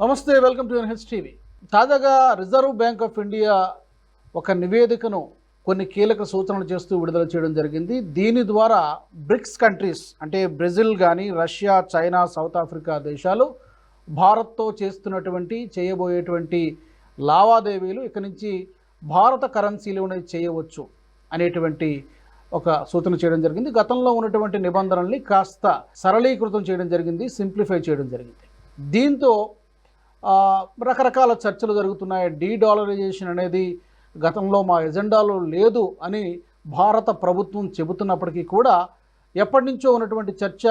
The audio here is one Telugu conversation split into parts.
నమస్తే వెల్కమ్ టు ఎన్హెచ్ టీవీ. తాజాగా రిజర్వ్ బ్యాంక్ ఆఫ్ ఇండియా ఒక నివేదికను కొన్ని కీలక సూచనలు చేస్తూ విడుదల చేయడం జరిగింది. దీని ద్వారా బ్రిక్స్ కంట్రీస్ అంటే బ్రెజిల్ కానీ రష్యా చైనా సౌత్ ఆఫ్రికా దేశాలు భారత్తో చేస్తున్నటువంటి చేయబోయేటువంటి లావాదేవీలు ఇక నుంచి భారత కరెన్సీలోనే చేయవచ్చు అనేటువంటి ఒక సూచన చేయడం జరిగింది. గతంలో ఉన్నటువంటి నిబంధనల్ని కాస్త సరళీకృతం చేయడం జరిగింది సింప్లిఫై చేయడం జరిగింది. దీంతో రకరకాల చర్చలు జరుగుతున్నాయి. డీ డాలరైజేషన్ అనేది గతంలో మా ఎజెండాలో లేదు అని భారత ప్రభుత్వం చెబుతున్నప్పటికీ కూడా ఎప్పటి నుంచో ఉన్నటువంటి చర్చ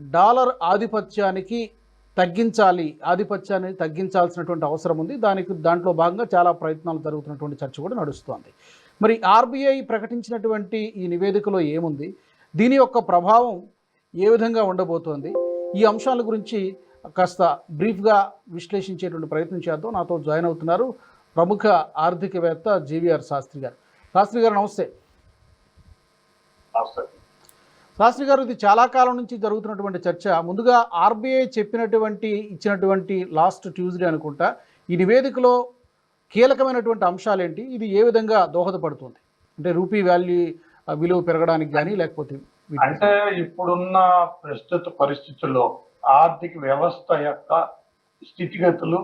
డాలర్ ఆధిపత్యానికి తగ్గించాలి ఆధిపత్యాన్ని తగ్గించాల్సినటువంటి అవసరం ఉంది. దానికి దాంట్లో భాగంగా చాలా ప్రయత్నాలు జరుగుతున్నటువంటి చర్చ కూడా నడుస్తోంది. మరి ఆర్బీఐ ప్రకటించినటువంటి ఈ నివేదికలో ఏముంది? దీని యొక్క ప్రభావం ఏ విధంగా ఉండబోతోంది? ఈ అంశాల గురించి కాస్త బ్రీఫ్గా విశ్లేషించేటువంటి ప్రయత్నం చేద్దాం. నాతో జాయిన్ అవుతున్నారు ప్రముఖ ఆర్థికవేత్త జీవీఆర్ శాస్త్రి గారు. శాస్త్రి గారు నమస్తే. శాస్త్రి గారు ఇది చాలా కాలం నుంచి జరుగుతున్నటువంటి చర్చ. ముందుగా ఆర్బీఐ చెప్పినటువంటి ఇచ్చినటువంటి లాస్ట్ ట్యూస్డే అనుకుంటా ఈ నివేదికలో కీలకమైనటువంటి అంశాలు ఏంటి ఇది ఏ విధంగా దోహదపడుతుంది? అంటే రూపీ వాల్యూ విలువ పెరగడానికి కానీ లేకపోతే అంటే ఇప్పుడున్న ప్రస్తుత పరిస్థితుల్లో ఆర్థిక వ్యవస్థ యొక్క స్థితిగతులు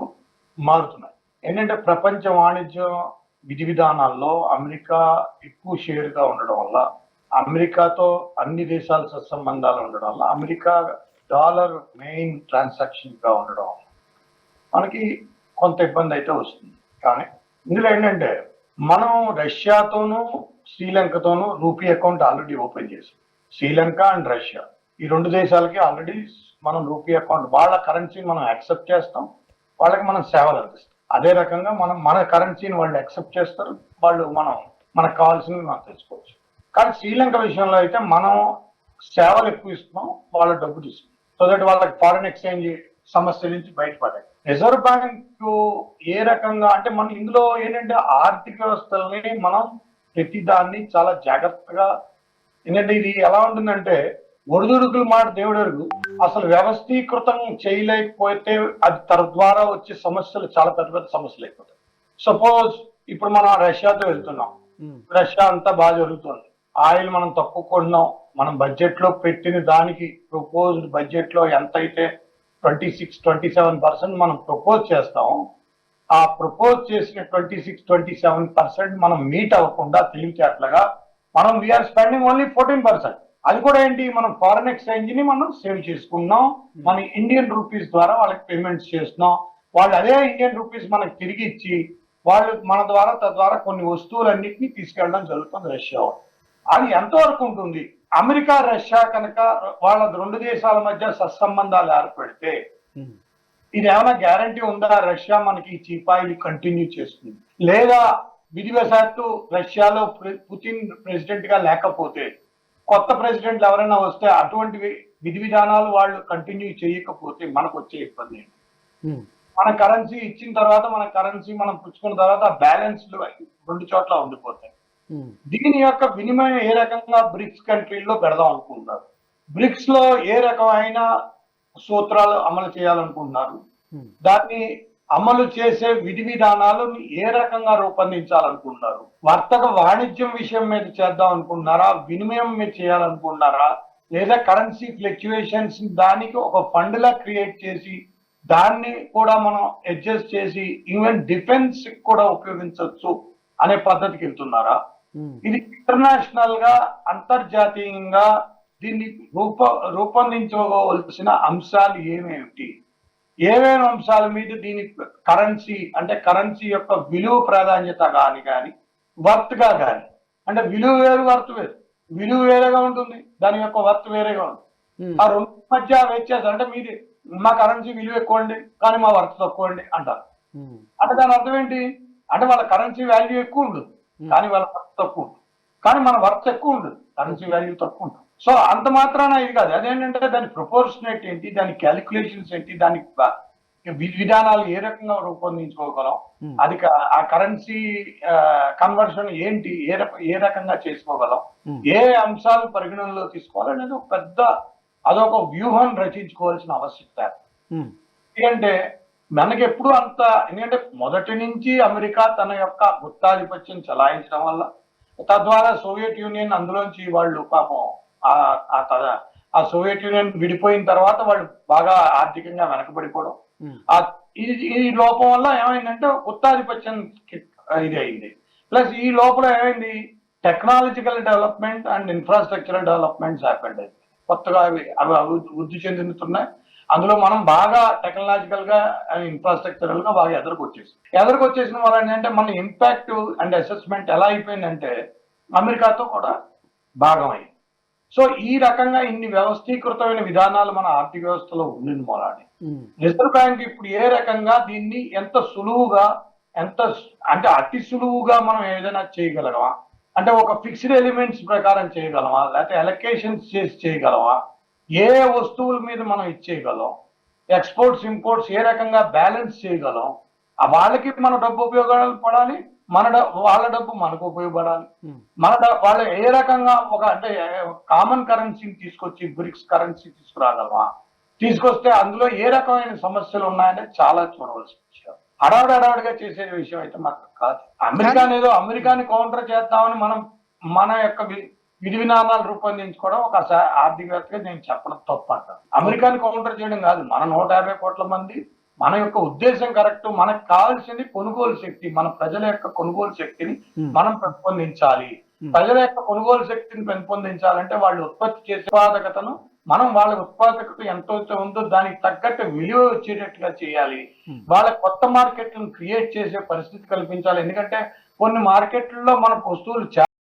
మారుతున్నాయి. ఏంటంటే ప్రపంచ వాణిజ్య విధి విధానాల్లో అమెరికా ఎక్కువ షేర్గా ఉండడం వల్ల అమెరికాతో అన్ని దేశాల సత్సంబంధాలు ఉండడం వల్ల అమెరికా డాలర్ మెయిన్ ట్రాన్సాక్షన్గా ఉండడం వల్ల మనకి కొంత ఇబ్బంది అయితే వస్తుంది. కానీ ఇందులో ఏంటంటే మనం రష్యాతోనూ శ్రీలంకతోనూ రూపీ అకౌంట్ ఆల్రెడీ ఓపెన్ చేసాం శ్రీలంక అండ్ రష్యా ఈ రెండు దేశాలకి ఆల్రెడీ మనం రూపీ అకౌంట్ వాళ్ళ కరెన్సీని మనం యాక్సెప్ట్ చేస్తాం వాళ్ళకి మనం సేవలు అందిస్తాం. అదే రకంగా మనం మన కరెన్సీని వాళ్ళు యాక్సెప్ట్ చేస్తారు వాళ్ళు మనం మనకు కావాల్సినవి మనం తెచ్చుకోవచ్చు. కానీ శ్రీలంక విషయంలో అయితే మనం సేవలు ఎక్కువ ఇస్తున్నాం వాళ్ళ డబ్బులు తీసుకున్నాం సో దట్ వాళ్ళకి ఫారెన్ ఎక్స్చేంజ్ సమస్య నుంచి బయటపడాయి రిజర్వ్ బ్యాంక్ ఏ రకంగా అంటే మనం ఇందులో ఏంటంటే ఆర్థిక వ్యవస్థల్ని మనం ప్రతి దాన్ని చాలా జాగ్రత్తగా ఎందుకంటే ఇది ఎలా ఉంటుందంటే ఒడిదుడుకుల మాట దేవుడెరుగు. అసలు వ్యవస్థీకృతం చేయలేకపోతే అది తద్వారా వచ్చే సమస్యలు చాలా పెద్ద పెద్ద సమస్యలు అయిపోతాయి. సపోజ్ ఇప్పుడు మనం రష్యాతో వెళ్తున్నాం. రష్యా అంతా బాగా జరుగుతుంది. ఆయిల్ మనం తక్కువ కొన్నాం. మనం బడ్జెట్లో పెట్టిన దానికి ప్రపోజ్డ్ బడ్జెట్లో ఎంత అయితే twenty six twenty seven percent మనం ప్రపోజ్ చేస్తాం ఆ ప్రపోజ్ చేసిన twenty six twenty seven percent మనం మీట్ అవ్వకుండా తెలివితేటలుగా మనం we're spending only fourteen percent అది కూడా ఏంటి? మనం ఫారెన్ ఎక్స్చేంజ్ని మనం సేవ్ చేసుకున్నాం. మన ఇండియన్ రూపీస్ ద్వారా వాళ్ళకి పేమెంట్స్ చేస్తున్నాం. వాళ్ళు అదే ఇండియన్ రూపీస్ మనకి తిరిగి ఇచ్చి వాళ్ళు మన ద్వారా తద్వారా కొన్ని వస్తువులన్నింటినీ తీసుకెళ్ళడం జరుగుతుంది రష్యా. అది ఎంతవరకు ఉంటుంది? అమెరికా రష్యా కనుక వాళ్ళ రెండు దేశాల మధ్య సత్సంబంధాలు ఏర్పడితే ఇది ఏమైనా గ్యారంటీ ఉందా రష్యా మనకి ఈ చీపాయిలు కంటిన్యూ చేస్తుంది లేదా విధివశాత్తు రష్యాలో పుతిన్ ప్రెసిడెంట్గా లేకపోతే కొత్త ప్రెసిడెంట్లు ఎవరైనా వస్తే అటువంటి విధి విధానాలు వాళ్ళు కంటిన్యూ చేయకపోతే మనకు వచ్చే ఇబ్బంది ఏంటి? మన కరెన్సీ ఇచ్చిన తర్వాత మన కరెన్సీ మనం పుచ్చుకున్న తర్వాత బ్యాలెన్స్ రెండు చోట్ల ఉండిపోతాయి. దీని యొక్క వినిమయం ఏ రకంగా బ్రిక్స్ కంట్రీల్లో పెడదాం అనుకుంటున్నారు? బ్రిక్స్లో ఏ రకమైన సూత్రాలు అమలు చేయాలనుకుంటున్నారు? దాన్ని అమలు చేసే విధి విధానాలు ఏ రకంగా రూపొందించాలనుకుంటున్నారు? వర్తక వాణిజ్యం విషయం మీద చేద్దాం అనుకుంటున్నారా? వినిమయం మీద చేయాలనుకుంటున్నారా? లేదా కరెన్సీ ఫ్లక్చుయేషన్స్ దానికి ఒక ఫండ్ లా క్రియేట్ చేసి దాన్ని కూడా మనం అడ్జస్ట్ చేసి ఈవెన్ డిఫెన్స్ కూడా ఉపయోగించవచ్చు అనే పద్ధతికి వెళ్తున్నారా? ఇది ఇంటర్నేషనల్గా అంతర్జాతీయంగా దీన్ని రూప రూపొందించవలసిన అంశాలు ఏమేమిటి? ఏమేమి అంశాల మీద దీని కరెన్సీ అంటే కరెన్సీ యొక్క విలువ ప్రాధాన్యత కాని కానీ వర్త్గా కానీ అంటే విలువ వేరు వర్త్ వేరు. విలువ వేరేగా ఉంటుంది దాని యొక్క వర్త్ వేరేగా ఉంటుంది. ఆ రెండు మధ్య వ్యత్యాసం అంటే మీది మా కరెన్సీ విలువ ఎక్కువ అండి కానీ మా వర్త్ తక్కువ అండి అంటారు. అంటే దాని అర్థం ఏంటి? అంటే వాళ్ళ కరెన్సీ వాల్యూ ఎక్కువ ఉండదు కానీ వాళ్ళ వర్త్ తక్కువ ఉంటుంది. కానీ మన వర్త్ ఎక్కువ ఉండదు కరెన్సీ వాల్యూ తక్కువ ఉంటుంది. సో అంత మాత్రాన ఇది కాదు. అదేంటంటే దాని ప్రపోర్షనేట్ ఏంటి దాని క్యాలిక్యులేషన్స్ ఏంటి దాని విధి విధానాలు ఏ రకంగా రూపొందించుకోగలం అది ఆ కరెన్సీ కన్వర్షన్ ఏంటి ఏ రక ఏ రకంగా చేసుకోగలం. ఏ అంశాలు పరిగణనలో తీసుకోవాలనేది ఒక పెద్ద అదొక వ్యూహం రచించుకోవాల్సిన ఆవశ్యకత. ఎందుకంటే మనకి ఎప్పుడు అంత ఎందుకంటే మొదటి నుంచి అమెరికా తన యొక్క గుత్తాధిపత్యం చలాయించడం వల్ల తద్వారా సోవియట్ యూనియన్ అందులోంచి వాళ్ళు పాపం ఆ- సోవియట్ యూనియన్ విడిపోయిన తర్వాత వాళ్ళు బాగా ఆర్థికంగా వెనకబడిపోవడం. ఆ ఈ లోపం వల్ల ఏమైందంటే గుత్తాధిపత్యం కి- ఇది అయింది. ప్లస్ ఈ లోపల ఏమైంది? Technological development and infrastructural developments happened కొత్తగా అవి అవి అభివృద్ధి వృద్ధి చెందుతున్నాయి. అందులో మనం బాగా టెక్నాలజికల్గా ఇన్ఫ్రాస్ట్రక్చరల్గా బాగా ఎదరికొచ్చేసి ఎదరికొచ్చేసిన వల్ల ఏంటంటే మన ఇంపాక్ట్ అండ్ అసెస్మెంట్ ఎలా అయిపోయిందంటే అమెరికాతో కూడా భాగం అయింది సో ఈ రకంగా ఇన్ని వ్యవస్థీకృతమైన విధానాలు మన ఆర్థిక వ్యవస్థలో ఉండింది మొలాని రిజర్వ్ బ్యాంక్ ఇప్పుడు ఏ రకంగా దీన్ని ఎంత సులువుగా ఎంత అంటే అతి సులువుగా మనం ఏదైనా చేయగలమా? అంటే ఒక ఫిక్స్డ్ ఎలిమెంట్స్ ప్రకారం చేయగలమా? లేకపోతే అలొకేషన్స్ చేసి చేయగలమా? ఏ వస్తువుల మీద మనం ఇచ్చేయగలం ఎక్స్పోర్ట్స్ ఇంపోర్ట్స్ ఏ రకంగా బ్యాలెన్స్ చేయగలం? వాళ్ళకి మన డబ్బు ఉపయోగపడాలి మన వాళ్ళ డబ్బు మనకు ఉపయోగపడాలి. ఉమ్, మన వాళ్ళు ఏ రకంగా ఒక అంటే కామన్ కరెన్సీని తీసుకొచ్చి బ్రిక్స్ కరెన్సీ తీసుకురాగలమా? తీసుకొస్తే అందులో ఏ రకమైన సమస్యలు ఉన్నాయనేది చాలా చూడవలసిన విషయం హడావుడి హడావుడిగా చేసే విషయం అయితే మాకు కాదు. అమెరికా ఏదో అమెరికాని కౌంటర్ చేద్దామని మనం మన యొక్క విధి విధానాలు రూపొందించుకోవడం ఒక ఆర్థికవేత్తగా నేను చెప్పడం తప్పు అంటాను. అమెరికాని కౌంటర్ చేయడం కాదు మన నూట యాభై కోట్ల మంది మన యొక్క ఉద్దేశం కరెక్ట్ మనకు కావాల్సింది కొనుగోలు శక్తి మన ప్రజల యొక్క కొనుగోలు శక్తిని ఉమ్, మనం పెంపొందించాలి Hmm. ప్రజల యొక్క కొనుగోలు శక్తిని పెంపొందించాలంటే వాళ్ళు ఉత్పత్తి చేసే ఉత్పాదకతను మనం వాళ్ళ ఉత్పాదకత ఎంత ఉందో దానికి తగ్గట్టు విలువ వచ్చేటట్టుగా చేయాలి Hmm. వాళ్ళ కొత్త మార్కెట్లను క్రియేట్ చేసే పరిస్థితి కల్పించాలి ఎందుకంటే కొన్ని మార్కెట్లలో మన వస్తువులు